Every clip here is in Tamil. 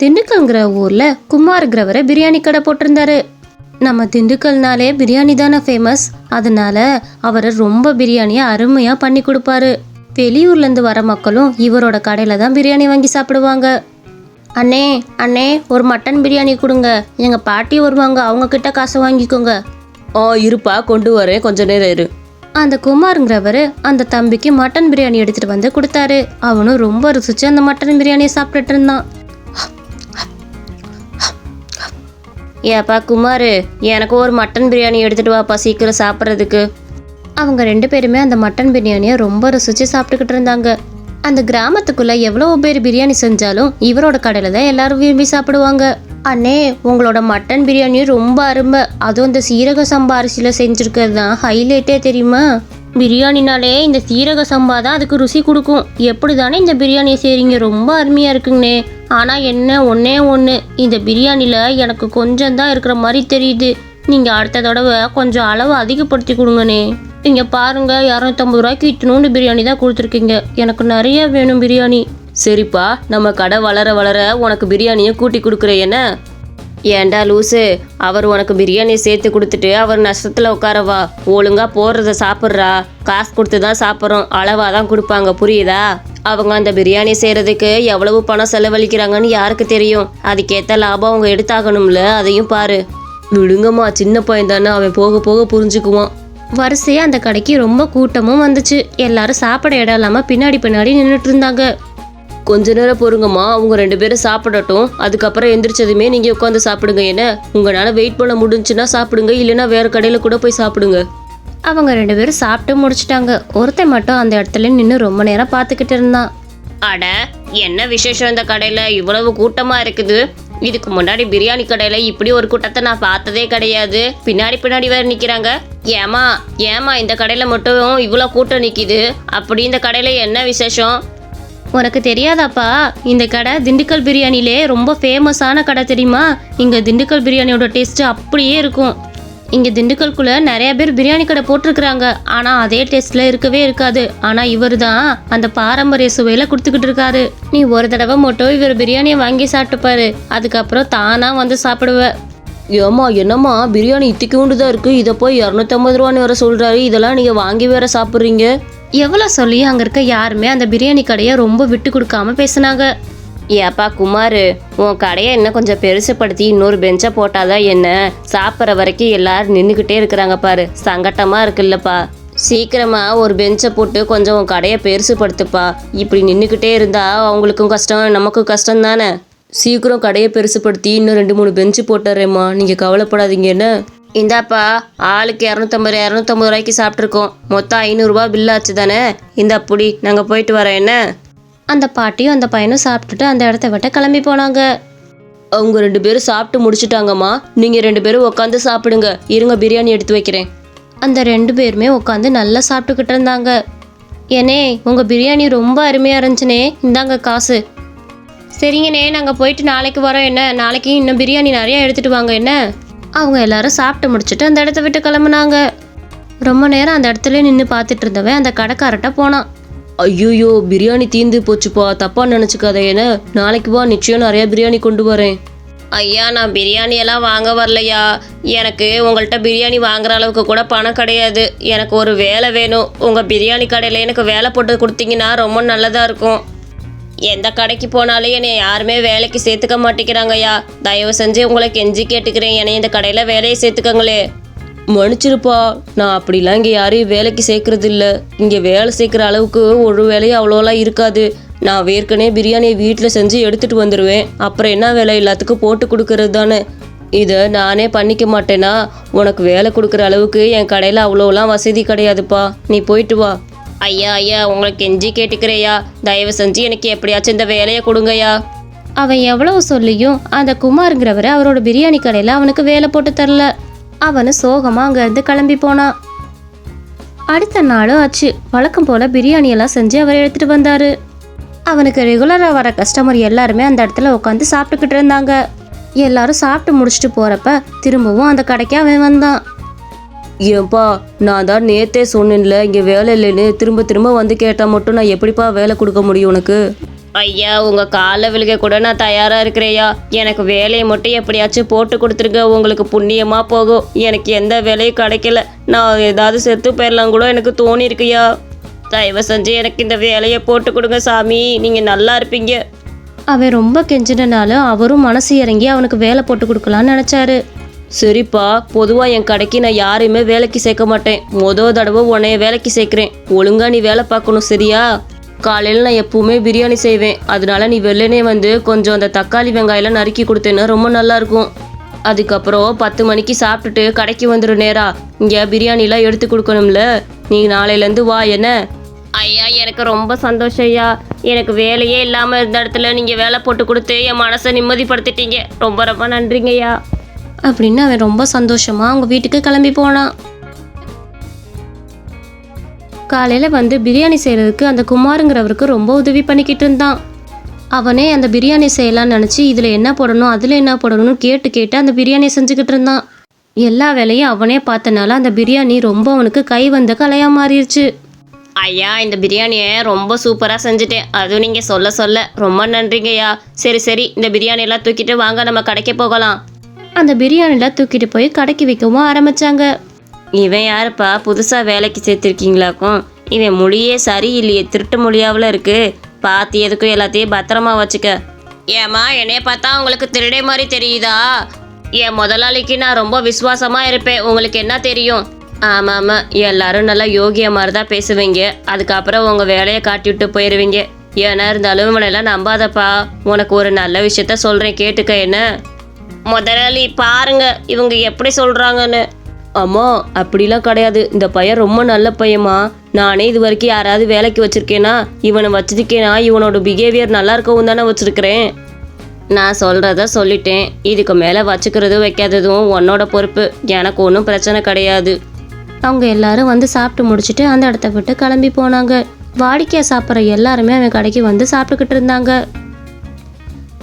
திண்டுக்கல்ங்கிற ஊர்ல குமாருங்கிறவரை பிரியாணி கடை போட்டிருந்தாரு. நம்ம திண்டுக்கல்னாலே பிரியாணி தானே ஃபேமஸ் அதனால அவர் ரொம்ப பிரியாணியை அருமையா பண்ணி கொடுப்பாரு. வெளியூர்ல இருந்து வர மக்களும் இவரோட கடையில தான் பிரியாணி வாங்கி சாப்பிடுவாங்க. அண்ணே அண்ணே ஒரு மட்டன் பிரியாணி கொடுங்க. எங்க பாட்டி வருவாங்க அவங்க கிட்ட காசு வாங்கிக்கோங்க. ஆ இருப்பா கொண்டு வரேன். கொஞ்ச நேரம் இரு. அந்த குமாருங்கிறவர் அந்த தம்பிக்கு மட்டன் பிரியாணி எடுத்துட்டு வந்து கொடுத்தாரு. அவனும் ரொம்ப ருசிச்சு அந்த மட்டன் பிரியாணியை சாப்பிட்டுட்டு இருந்தான். ஏப்பா குமார் எனக்கு ஒரு மட்டன் பிரியாணி எடுத்துட்டு வாப்பா சீக்கிரம் சாப்பிட்றதுக்கு. அவங்க ரெண்டு பேருமே அந்த மட்டன் பிரியாணியை ரொம்ப ருசிச்சு சாப்பிட்டுக்கிட்டு இருந்தாங்க. அந்த கிராமத்துக்குள்ள எவ்வளோ பேர் பிரியாணி செஞ்சாலும் இவரோட கடையில் தான் எல்லாரும் விரும்பி சாப்பிடுவாங்க. அண்ணே உங்களோட மட்டன் பிரியாணி ரொம்ப அருமை. அதுவும் இந்த சீரக சம்பா அரிசியில் செஞ்சுருக்கிறது தான் ஹைலைட்டே தெரியுமா? பிரியாணினாலே இந்த சீரக சம்பா தான் அதுக்கு ருசி கொடுக்கும். எப்படி தானே இந்த பிரியாணியை செய்கிறீங்க ரொம்ப அருமையாக இருக்குங்கண்ணே. ஆனால் என்ன? ஒன்றே ஒன்று இந்த பிரியாணியில் எனக்கு கொஞ்சம் தான் இருக்கிற மாதிரி தெரியுது. நீங்கள் அடுத்த தடவை கொஞ்சம் அளவு அதிகப்படுத்தி கொடுங்கண்ணே. இங்கே பாருங்கள் இரநூத்தம்பது ரூபாய்க்கு இத்தினூண்டு பிரியாணி தான் கொடுத்துருக்கீங்க. எனக்கு நிறைய வேணும் பிரியாணி. சரிப்பா நம்ம கடை வளர வளர உனக்கு பிரியாணியை கூட்டி கொடுக்குறேன் என்ன? ஏண்டா லூசு? அவர் உனக்கு பிரியாணி சேர்த்து கொடுத்துட்டு அவர் நஷ்டத்தில் உட்காரவா ஒழுங்கா போடுறத சாப்பிட்றா. காசு கொடுத்து தான் சாப்பிட்றோம். அளவாக தான் கொடுப்பாங்க. புரியுதா? அவங்க அந்த பிரியாணி செய்கிறதுக்கு எவ்வளவு பணம் செலவழிக்கிறாங்கன்னு யாருக்கு தெரியும்? அதுக்கேற்ற லாபம் அவங்க எடுத்தாகணும்ல. அதையும் பாரு. விடுங்கம்மா. சின்ன பையன் தானே அவன் போக போக புரிஞ்சுக்குவான். வரிசையாக அந்த கடைக்கு ரொம்ப கூட்டமும் வந்துச்சு. எல்லாரும் சாப்பிட இடம் இல்லாமல் பின்னாடி பின்னாடி நின்றுட்டு இருந்தாங்க. கொஞ்ச நேரம் பொறுங்கம்மா. அவங்க ரெண்டு பேரும் சாப்பிடட்டும். அதுக்கப்புறம் எந்திரிச்சதுமே நீங்கள் உட்காந்து சாப்பிடுங்க என்ன? உங்களால் வெயிட் பண்ண முடிஞ்சுன்னா சாப்பிடுங்க இல்லைன்னா வேறு கடையில் கூட போய் சாப்பிடுங்க. அவங்க ரெண்டு பேரும் சாப்பிட்டு முடிச்சிட்டாங்க. ஒருத்தன் மட்டும் அந்த இடத்துல நின்று ரொம்ப நேரம் பார்த்துக்கிட்டு இருந்தான். அட என்ன விசேஷம் இந்த கடையில்? இவ்வளவு கூட்டமாக இருக்குது. இதுக்கு முன்னாடி பிரியாணி கடையில் இப்படி ஒரு கூட்டத்தை நான் பார்த்ததே கிடையாது. பின்னாடி பின்னாடி வேற நிற்கிறாங்க ஏமா ஏமா இந்த கடையில் மட்டும் இவ்வளோ கூட்டம் நிற்கிது அப்படி இந்த கடையில் என்ன விசேஷம்? உனக்கு தெரியாதாப்பா? இந்த கடை திண்டுக்கல் பிரியாணிலே ரொம்ப ஃபேமஸான கடை தெரியுமா? இங்கே திண்டுக்கல் பிரியாணியோட டேஸ்ட்டு அப்படியே இருக்கும். இங்கே திண்டுக்கல்குள்ளே நிறைய பேர் பிரியாணி கடை போட்டிருக்கிறாங்க. ஆனால் அதே டேஸ்ட்டில் இருக்கவே இருக்காது. ஆனால் இவர் தான் அந்த பாரம்பரிய சுவையில் கொடுத்துக்கிட்டு இருக்காரு. நீ ஒரு தடவை மட்டும் இவர் பிரியாணியை வாங்கி சாப்பிட்டுப்பாரு அதுக்கப்புறம் தானாக வந்து சாப்பிடுவ. ஏம்மா என்னம்மா? பிரியாணி இத்திக்கூண்டு தான் இருக்குது இதை போய் இரநூத்தம்பது ரூபான்னு வேற சொல்கிறாரு இதெல்லாம் நீங்கள் வாங்கி வேற சாப்பிட்றீங்க. எவ்வளோ சொல்லி அங்கே இருக்க யாருமே அந்த பிரியாணி கடையை ரொம்ப விட்டு கொடுக்காம பேசுனாங்க. ஏப்பா குமார் உன் கடையை இன்னும் கொஞ்சம் பெருசுப்படுத்தி இன்னொரு பெஞ்சை போட்டாதான் என்ன? சாப்பிட்ற வரைக்கும் எல்லாரும் நின்றுக்கிட்டே இருக்கிறாங்க பாரு. சங்கட்டமாக இருக்குல்லப்பா. சீக்கிரமா ஒரு பெஞ்சை போட்டு கொஞ்சம் உன் கடையை பெருசுப்படுத்துப்பா. இப்படி நின்றுக்கிட்டே இருந்தா அவங்களுக்கும் கஷ்டம் நமக்கும் கஷ்டம் தானே? சீக்கிரம் கடையை பெருசுப்படுத்தி இன்னும் ரெண்டு மூணு பெஞ்சு போட்டுறேம்மா. நீங்கள் கவலைப்படாதீங்க என்ன? இந்தாப்பா ஆளுக்கு இரநூத்தம்பது இரநூத்தம்பது ரூபாய்க்கு சாப்பிட்ருக்கோம் மொத்தம் ஐநூறுரூவா பில் ஆச்சு தானே? இந்த புடி நாங்கள் போயிட்டு வரோம் என்ன? அந்த பாட்டியும் அந்த பையனும் சாப்பிட்டுட்டு அந்த இடத்த விட்டு கிளம்பி போனாங்க. அவங்க ரெண்டு பேரும் சாப்பிட்டு முடிச்சிட்டாங்கம்மா. நீங்கள் ரெண்டு பேரும் உட்காந்து சாப்பிடுங்க. இருங்க பிரியாணி எடுத்து வைக்கிறேன். அந்த ரெண்டு பேருமே உட்காந்து நல்லா சாப்பிட்டுக்கிட்டு இருந்தாங்க. ஏனே உங்கள் பிரியாணி ரொம்ப அருமையாக இருந்துச்சுனே. இந்தாங்க காசு. சரிங்கண்ணே நாங்கள் போயிட்டு நாளைக்கு வரோம் என்ன? நாளைக்கு இன்னும் பிரியாணி நிறையா எடுத்துகிட்டு வாங்க என்ன? அவங்க எல்லாரும் சாப்பிட்டு முடிச்சுட்டு அந்த இடத்த விட்டு கிளம்புனாங்க. ரொம்ப நேரம் அந்த இடத்துல நின்று பார்த்துட்டு இருந்தவன் அந்த கடைக்காரட்ட போனான். ஐயோயோ பிரியாணி தீந்து போச்சுப்பா. தப்பா நினச்சிக்காத என்ன நாளைக்கு வா நிச்சயம் நிறைய பிரியாணி கொண்டு வரேன். ஐயா நான் பிரியாணி எல்லாம் வாங்க வரலையா? எனக்கு உங்கள்கிட்ட பிரியாணி வாங்குற அளவுக்கு கூட பணம் கிடையாது. எனக்கு ஒரு வேலை வேணும். உங்கள் பிரியாணி கடையில் எனக்கு வேலை போட்டு கொடுத்தீங்கன்னா ரொம்ப நல்லதாக இருக்கும். எந்த கடைக்கு போனாலும் என்னை யாருமே வேலைக்கு சேர்த்துக்க மாட்டேங்கிறாங்கய்யா. தயவு செஞ்சு உங்களை கெஞ்சி கேட்டுக்கிறேன். என்னை இந்த கடையில் வேலையை சேர்த்துக்கங்களே. மன்னிச்சிருப்பா. நான் அப்படிலாம் இங்கே யாரையும் வேலைக்கு சேர்க்கறது இல்லை இங்கே வேலை சேர்க்குற அளவுக்கு ஒரு வேலையும் அவ்வளோலாம் இருக்காது. நான் வேர்க்கனே பிரியாணியை வீட்டில் செஞ்சு எடுத்துகிட்டு வந்துடுவேன் அப்புறம் என்ன வேலை? எல்லாத்துக்கும் போட்டு கொடுக்கறது தானே. இதை நானே பண்ணிக்க மாட்டேனா? உனக்கு வேலை கொடுக்குற அளவுக்கு என் கடையில் அவ்வளோலாம் வசதி கிடையாதுப்பா. நீ போயிட்டு வா. ஐயா ஐயா உங்களை கெஞ்சி கேட்டுக்கிறேயா தயவு செஞ்சு எனக்கு எப்படியாச்சும் இந்த வேலையை கொடுங்கய்யா. அவன் எவ்வளவு சொல்லியும் அந்த குமாருங்கிறவர் அவரோட பிரியாணி கடையில் அவனுக்கு வேலை போட்டு தரல. அவனு சோகமாக அங்கேருந்து கிளம்பி போனான் அடுத்த நாளும் ஆச்சு. வழக்கம் போல் பிரியாணியெல்லாம் செஞ்சு அவர் எடுத்துட்டு வந்தாரு. அவனுக்கு ரெகுலராக வர கஸ்டமர் எல்லாருமே அந்த இடத்துல உட்காந்து சாப்பிட்டுக்கிட்டு இருந்தாங்க. எல்லாரும் சாப்பிட்டு முடிச்சுட்டு போகிறப்ப திரும்பவும் அந்த கடைக்கு அவன் வந்தான். ஏன்பா நான் தான் நேத்தே சொன்னேன்ல இங்கே வேலை இல்லைன்னு திரும்ப திரும்ப வந்து கேட்டால் மட்டும் நான் எப்படிப்பா வேலை கொடுக்க முடியும் உனக்கு? ஐயா உங்க காலில் விழுக கூட நான் தயாரா இருக்கிறேயா? எனக்கு வேலையை மட்டும் எப்படியாச்சும் போட்டு கொடுத்துருங்க உங்களுக்கு புண்ணியமா போகும். எனக்கு எந்த வேலையும் கிடைக்கல. நான் ஏதாவது செத்து போயிடலாம் கூட எனக்கு தோணி இருக்குயா? தயவு செஞ்சு எனக்கு இந்த வேலையை போட்டு கொடுங்க சாமி. நீங்க நல்லா இருப்பீங்க. அவன் ரொம்ப கெஞ்சினனால அவரும் மனசு இறங்கி அவனுக்கு வேலை போட்டு கொடுக்கலான்னு நினச்சாரு. சரிப்பா பொதுவாக என் கடைக்கு நான் யாரையுமே வேலைக்கு சேர்க்க மாட்டேன். மொதல் தடவை உன்னைய வேலைக்கு சேர்க்குறேன். ஒழுங்கா நீ வேலை பார்க்கணும் சரியா? காலையில் நான் எப்பவுமே பிரியாணி செய்வேன். அதனால நீ வெள்ளனே வந்து கொஞ்சம் அந்த தக்காளி வெங்காயம்லாம் நறுக்கி கொடுத்தேன்னா ரொம்ப நல்லாயிருக்கும். அதுக்கப்புறம் பத்து மணிக்கு சாப்பிட்டுட்டு கடைக்கு வந்துடும் நேரா. இங்கே பிரியாணிலாம் எடுத்து கொடுக்கணும்ல. நீ நாளையிலேருந்து வா என்ன? ஐயா எனக்கு ரொம்ப சந்தோஷம் ஐயா. எனக்கு வேலையே இல்லாமல் இருந்த இடத்துல நீங்கள் வேலை போட்டு கொடுத்து என் மனசை நிம்மதிப்படுத்திட்டீங்க. ரொம்ப ரொம்ப நன்றிங்க ஐயா. அப்படின்னு அவன் ரொம்ப சந்தோஷமா அவங்க வீட்டுக்கு கிளம்பி போனான். காலையில வந்து பிரியாணி செய்யறதுக்கு அந்த குமாருங்கிறவருக்கு ரொம்ப உதவி பண்ணிக்கிட்டு இருந்தான். அவனே அந்த பிரியாணி செய்யலாம்னு நினச்சி இதில் என்ன போடணும் அதில் என்ன போடணும்னு கேட்டு கேட்டு அந்த பிரியாணி செஞ்சுக்கிட்டு இருந்தான். எல்லா வேலையும் அவனே பார்த்தனால அந்த பிரியாணி ரொம்ப அவனுக்கு கை வந்த கலையா மாறிடுச்சு. ஐயா இந்த பிரியாணியை ரொம்ப சூப்பராக செஞ்சுட்டேன். அதுவும் நீங்கள் சொல்ல சொல்ல ரொம்ப நன்றிங்கய்யா. சரி சரி இந்த பிரியாணி எல்லாம் தூக்கிட்டு வாங்க நம்ம கடைக்கு போகலாம். அந்த பிரியாணிலாம் தூக்கிட்டு போய் கடைக்கு விற்கவும் ஆரம்பிச்சாங்க. இவன் யாருப்பா? புதுசாக வேலைக்கு சேர்த்துருக்கீங்களாக்கும்? இவன் மொழியே சரியில்லையே திருட்டு மொழியாவில் இருக்கு. பார்த்து எதுக்கும் எல்லாத்தையும் பத்திரமா வச்சுக்க. ஏம்மா என்னைய பார்த்தா உங்களுக்கு திருடே மாதிரி தெரியுதா? என் முதலாளிக்கு நான் ரொம்ப விசுவாசமாக இருப்பேன். உங்களுக்கு என்ன தெரியும்? ஆமாம் ஆமாம் எல்லாரும் நல்லா யோகிய மாதிரி தான் பேசுவீங்க. அதுக்கப்புறம் உங்கள் வேலையை காட்டி விட்டு போயிடுவீங்க ஏன்னா இருந்தாலும் இவனெல்லாம் நம்பாதப்பா. உனக்கு ஒரு நல்ல விஷயத்த சொல்கிறேன் கேட்டுக்க என்ன? முதலாளி பாருங்க இவங்க எப்படி சொல்கிறாங்கன்னு அம்மா அப்படிலாம் கிடையாது. இந்த பையன் ரொம்ப நல்ல பையமா நானே இது வரைக்கும் யாராவது வேலைக்கு வச்சிருக்கேனா? இவனை வச்சிருக்கேனா? இவனோட பிஹேவியர் நல்லா இருக்கவும் தானே வச்சிருக்கிறேன். நான் சொல்கிறத சொல்லிட்டேன். இதுக்கு மேலே வச்சுக்கிறதும் வைக்காததும் உன்னோட பொறுப்பு. எனக்கு ஒன்றும் பிரச்சனை கிடையாது. அவங்க எல்லாரும் வந்து சாப்பிட்டு முடிச்சுட்டு அந்த இடத்த விட்டு கிளம்பி போனாங்க. வாடிக்கையாக சாப்பிட்ற எல்லாருமே அவன் கடைக்கு வந்து சாப்பிட்டுக்கிட்டு இருந்தாங்க.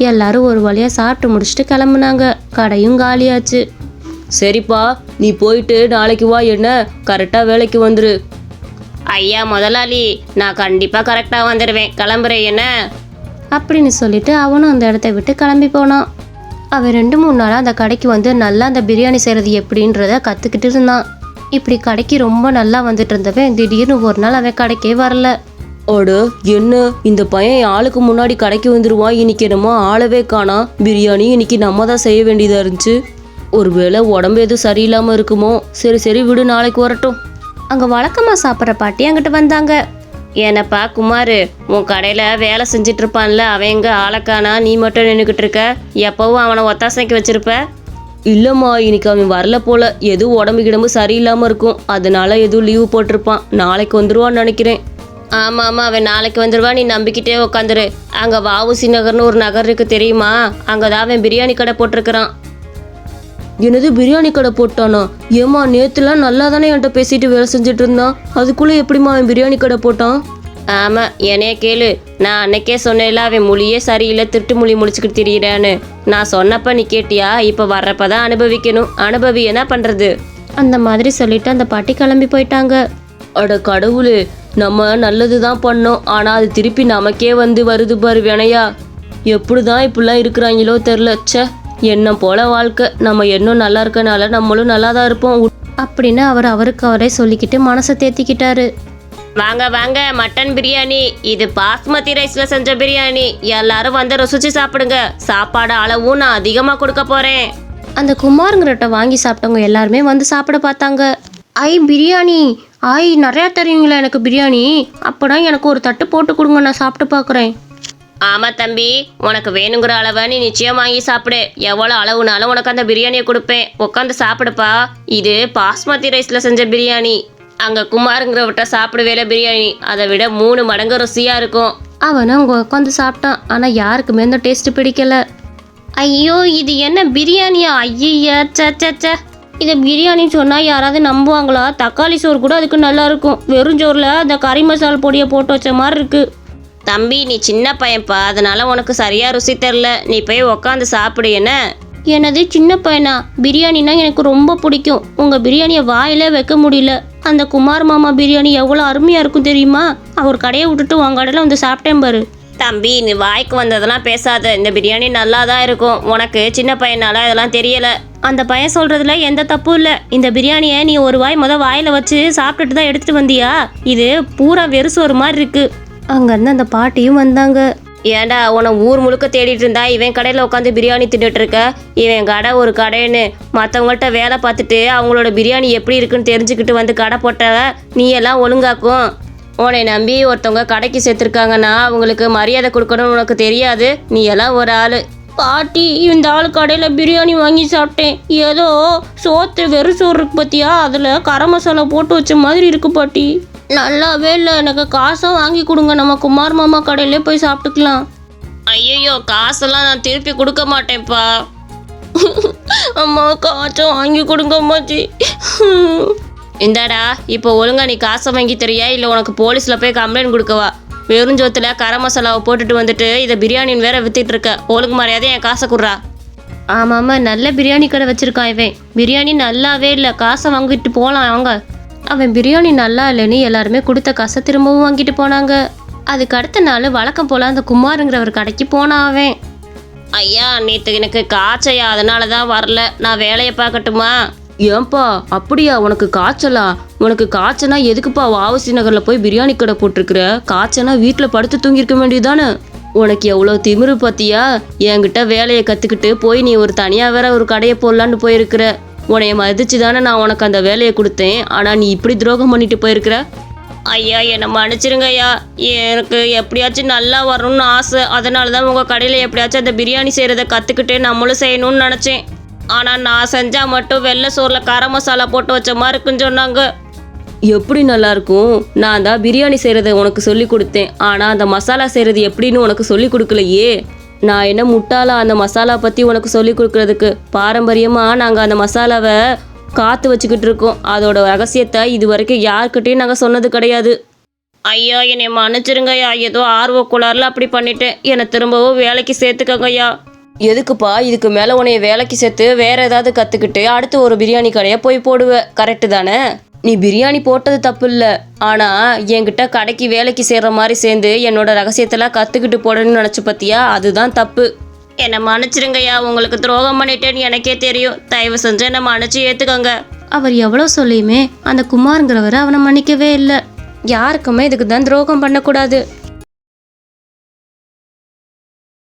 எல்லாரும் ஒரு வழியாக சாப்பிட்டு முடிச்சுட்டு கிளம்புனாங்க. கடையும் காலியாச்சு. சரிப்பா நீ போயிட்டு நாளைக்கு வா என்ன? கரெக்டாக வேலைக்கு வந்துரு. ஐயா முதலாளி நான் கண்டிப்பாக கரெக்டாக வந்துடுவேன் கிளம்புறேன் என்ன? அப்படின்னு சொல்லிட்டு அவனும் அந்த இடத்த விட்டு கிளம்பி போனான். அவன் ரெண்டு மூணு நாளாக அந்த கடைக்கு வந்து நல்லா அந்த பிரியாணி செய்கிறது எப்படின்றத கற்றுக்கிட்டு இருந்தான். இப்படி கடைக்கு ரொம்ப நல்லா வந்துட்டு இருந்தவன் திடீர்னு ஒரு நாள் அவன் கடைக்கே வரல. அட என்ன? இந்த பையன் ஆளுக்கு முன்னாடி கடைக்கு வந்துருவான். இன்னைக்கு என்னமோ ஆளவே காணா. பிரியாணி இன்னைக்கு நம்ம தான் செய்ய வேண்டியதாக இருந்துச்சு. ஒருவேளை உடம்பு எதுவும் சரியில்லாமல் இருக்குமோ? சரி சரி விடு நாளைக்கு வரட்டும். அங்கே வழக்கமாக சாப்பிட்ற பாட்டி அங்கிட்டு வந்தாங்க. ஏனப்பா குமார் உன் கடையில் வேலை செஞ்சுட்டு இருப்பான்ல அவன் எங்க ஆளக்கானா நீ மட்டும் நின்றுக்கிட்டு இருக்க. எப்பவும் அவனை ஒத்தாசைக்கு வச்சிருப்ப. இல்லைம்மா இன்னைக்கு அவன் வரல போல. எதுவும் உடம்பு கிடம்பு சரியில்லாமல் இருக்கும். அதனால எதுவும் லீவு போட்டிருப்பான். நாளைக்கு வந்துருவான்னு நினைக்கிறேன். ஆமாம் ஆமாம் அவன் நாளைக்கு வந்துடுவா நீ நம்பிக்கிட்டே உட்காந்துரு அங்கே வாவுசி நகர்னு ஒரு நகர் இருக்கு தெரியுமா? அங்கே தான் அவன் பிரியாணி கடை போட்டிருக்கிறான். என்னது பிரியாணி கடை போட்டானா? ஏம்மா நேத்துலாம் நல்லா தானே என்கிட்ட பேசிட்டு வேலை செஞ்சுட்டு இருந்தான். அதுக்குள்ளே எப்படிம்மா அவன் பிரியாணி கடை போட்டான்? ஆமாம் என்னைய கேளு. நான் அன்னைக்கே சொன்னேன்ல அவன் மொழியே சரியில்லை திருட்டு மொழி முடிச்சுக்கிட்டு திரியிறான்னு. நான் சொன்னப்ப நீ கேட்டியா? இப்போ வர்றப்ப தான் அனுபவிக்கணும். அனுபவி என்ன பண்ணுறது அந்த மாதிரி சொல்லிட்டு அந்த பாட்டி கிளம்பி போயிட்டாங்க. அட கடவுளே நம்ம நல்லது தான் பண்ணோம். ஆனால் அது திருப்பி நமக்கே வந்து வருது பாரு வினையா. எப்படி தான் இப்படிலாம் இருக்கிறாங்களோ தெரில ச்சே எண்ணம் போல வாழ்க்கை. நம்ம எண்ணம் நல்லா இருக்கனால நம்மளும் நல்லா தான் இருப்போம் அப்படின்னு அவர் அவருக்கு அவரே சொல்லிக்கிட்டு மனசை தேத்திக்கிட்டாரு. வாங்க வாங்க மட்டன் பிரியாணி. இது பாஸ்மதி ரைஸ்ல செஞ்ச பிரியாணி. எல்லாரும் வந்து ருசிச்சு சாப்பிடுங்க. சாப்பாடு அளவும் நான் அதிகமாக கொடுக்க போறேன். அந்த குமாருங்கிறட்ட வாங்கி சாப்பிட்டவங்க எல்லாருமே வந்து சாப்பிட பார்த்தாங்க. ஐ பிரியாணி. ஐ நிறையா தருவீங்களா எனக்கு பிரியாணி. அப்போனா எனக்கு ஒரு தட்டு போட்டு கொடுங்க நான் சாப்பிட்டு பார்க்குறேன். ஆமா தம்பி உனக்கு வேணுங்கிற அளவை நீ நிச்சயம் வாங்கி சாப்பிடு. எவ்வளோ அளவுனாலும் உனக்கு அந்த பிரியாணியை கொடுப்பேன். உட்காந்து சாப்பிடுப்பா. இது பாஸ்மதி ரைஸ்ல செஞ்ச பிரியாணி. அங்க குமாருங்கிறவட்ட சாப்பிடுவேல பிரியாணி. அதை விட மூணு மடங்கு ருசியா இருக்கும். அவனும் அங்கே உட்காந்து சாப்பிட்டான். ஆனால் யாருக்குமே இந்த டேஸ்ட் பிடிக்கல. ஐயோ இது என்ன பிரியாணியா? ஐயா சே இதை பிரியாணி சொன்னால் யாராவது நம்புவாங்களா? தக்காளி சோறு கூட அதுக்கு நல்லா இருக்கும். வெறும் சோறில் அந்த கறி மசால் பொடியை போட்டு வச்ச மாதிரி இருக்கு. தம்பி நீ சின்ன பையன்ப்பா அதனால உனக்கு சரியா ருசி தெரில. நீ போய் உக்காந்து சாப்பிடு என்ன? எனது சின்ன பையனா? பிரியாணினா எனக்கு ரொம்ப பிடிக்கும். உங்கள் பிரியாணியை வாயிலே வைக்க முடியல. அந்த குமார் மாமா பிரியாணி எவ்வளோ அருமையாக இருக்கும் தெரியுமா? அவர் கடையை விட்டுட்டு உன் கடையில் வந்து சாப்பிட்டேன் பாரு. தம்பி நீ வாய்க்கு வந்ததெல்லாம் பேசாத. இந்த பிரியாணி நல்லா தான் இருக்கும். உனக்கு சின்ன பையனால இதெல்லாம் தெரியல. அந்த பையன் சொல்றதுல எந்த தப்பும் இல்லை. இந்த பிரியாணியை நீ ஒரு வாய் முத வாயில வச்சு சாப்பிட்டுட்டு தான் எடுத்துட்டு வந்தியா? இது பூரா வெறுசோறு மாதிரி இருக்கு. அங்கேருந்து அந்த பாட்டியும் வந்தாங்க. ஏன்டா உன்னை ஊர் முழுக்க தேடிட்டு இருந்தா இவன் கடையில் உட்காந்து பிரியாணி தின்னுட்டு இருக்க? இவன் கடை ஒரு கடைன்னு. மற்றவங்கள்ட்ட வேலை பார்த்துட்டு அவங்களோட பிரியாணி எப்படி இருக்குன்னு தெரிஞ்சுக்கிட்டு வந்து கடை போட்ட நீ எல்லாம் ஒழுங்காக்கும். உன்னை நம்பி ஒருத்தவங்க கடைக்கு சேர்த்துருக்காங்கன்னா அவங்களுக்கு மரியாதை கொடுக்கணும்னு உனக்கு தெரியாது. நீ எல்லாம் ஒரு ஆள். பாட்டி இந்த ஆள் கடையில் பிரியாணி வாங்கி சாப்பிட்டேன். ஏதோ சோத்து வெறும் சோறு இருக்கு பார்த்தியா அதில் கரம் மசாலா போட்டு வச்ச மாதிரி இருக்கு பாட்டி. நல்லாவே இல்லை. எனக்கு காசும் வாங்கி கொடுங்க. நம்ம குமார் மாமா கடையிலே போய் சாப்பிட்டுக்கலாம். ஐயோ காசெல்லாம் நான் திருப்பி கொடுக்க மாட்டேன்ப்பா. அம்மா காசும் வாங்கி கொடுங்க அம்மாச்சி. இந்தாடா இப்போ ஒழுங்கா நீ காசை வாங்கி தரியா இல்லை உனக்கு போலீஸில் போய் கம்ப்ளைண்ட் கொடுக்கவா வெறுஞ்சோத்தில் கரம் மசாலாவை போட்டுட்டு வந்துட்டு இதை பிரியாணின்னு வேற வித்துட்டு இருக்க. ஒழுங்கு மரியாதை என் காசை குடுறா. ஆமாம் ஆமாம் நல்ல பிரியாணி கடை வச்சிருக்கான் இவன். பிரியாணி நல்லாவே இல்லை காசை வாங்கிட்டு போகலாம் அவங்க. அவன் பிரியாணி நல்லா இல்லைன்னு எல்லாருமே கொடுத்த காசை திரும்பவும் வாங்கிட்டு போனாங்க. அதுக்கு அடுத்த நாள் வழக்கம் போல் அந்த குமாருங்கிற ஒரு கடைக்கு போனான் அவன். ஐயா நேற்று எனக்கு காய்ச்சையா அதனால தான் வரல. நான் வேலையை பார்க்கட்டுமா? ஏன்பா அப்படியா உனக்கு காய்ச்சலா? உனக்கு காய்ச்சனா எதுக்குப்பா வாவசி நகர்ல போய் பிரியாணி கடை போட்டிருக்கிற? காய்ச்சனா வீட்டில் படுத்து தூங்கியிருக்க வேண்டியதானே உனக்கு எவ்வளோ திமிரு பார்த்தியா என்கிட்ட வேலையை கற்றுக்கிட்டு போய் நீ ஒரு தனியாக வேற ஒரு கடையை போடலான்னு போயிருக்கிற. உன்னைய மதிச்சு தானே நான் உனக்கு அந்த வேலையை கொடுத்தேன். ஆனால் நீ இப்படி துரோகம் பண்ணிட்டு போயிருக்கிற? ஐயா என்னை மன்னிச்சிருங்க ஐயா எனக்கு எப்படியாச்சும் நல்லா வரணும்னு ஆசை. அதனால தான் உங்கள் கடையில் எப்படியாச்சும் அந்த பிரியாணி செய்கிறத கற்றுக்கிட்டு நம்மளும் செய்யணும்னு நினச்சேன். ஆனால் நான் செஞ்சால் மட்டும் வெள்ளை சோறில் கரம் மசாலா போட்டு வச்ச மாதிரி இருக்குன்னு சொன்னாங்க. எப்படி நல்லா இருக்கும்? நான் தான் பிரியாணி செய்கிறத உனக்கு சொல்லி கொடுத்தேன். ஆனால் அந்த மசாலா செய்கிறது எப்படின்னு உனக்கு சொல்லி கொடுக்கலையே? நான் என்ன முட்டாளா அந்த மசாலா பற்றி உனக்கு சொல்லி கொடுக்கறதுக்கு? பாரம்பரியமாக நாங்கள் அந்த மசாலாவை காத்து வச்சுக்கிட்டு இருக்கோம். அதோட ரகசியத்தை இது வரைக்கும் யார்கிட்டயும் நாங்கள் சொன்னது கிடையாது. ஐயா என்னை மன்னிச்சிருங்க ஐயா ஏதோ ஆர்வ குளாரில் அப்படி பண்ணிட்டேன். என்னை திரும்பவும் வேலைக்கு சேர்த்துக்கங்க ஐயா எதுக்குப்பா? இதுக்கு மேலே உன்னைய வேலைக்கு சேர்த்து வேற ஏதாவது கற்றுக்கிட்டு அடுத்து ஒரு பிரியாணி கடையை போய் போடுவ. கரெக்டு தானே? நீ பிரியாணி போட்டது தப்பு இல்லை ஆனால் என்கிட்ட கடைக்கு வேலைக்கு சேர்ற மாதிரி சேர்ந்து என்னோட ரகசியத்தெல்லாம் கற்றுக்கிட்டு போடணும்னு நினச்சி பார்த்தியா அதுதான் தப்பு. என்னை மன்னிச்சிருங்கய்யா. உங்களுக்கு துரோகம் பண்ணிட்டேன்னு எனக்கே தெரியும். தயவு செஞ்சு என்னை மன்னிச்சு ஏற்றுக்கோங்க அவர் எவ்வளோ சொல்லியுமே அந்த குமாருங்கிறவர் அவனை மன்னிக்கவே இல்லை. யாருக்குமே இதுக்கு தான் துரோகம் பண்ணக்கூடாது.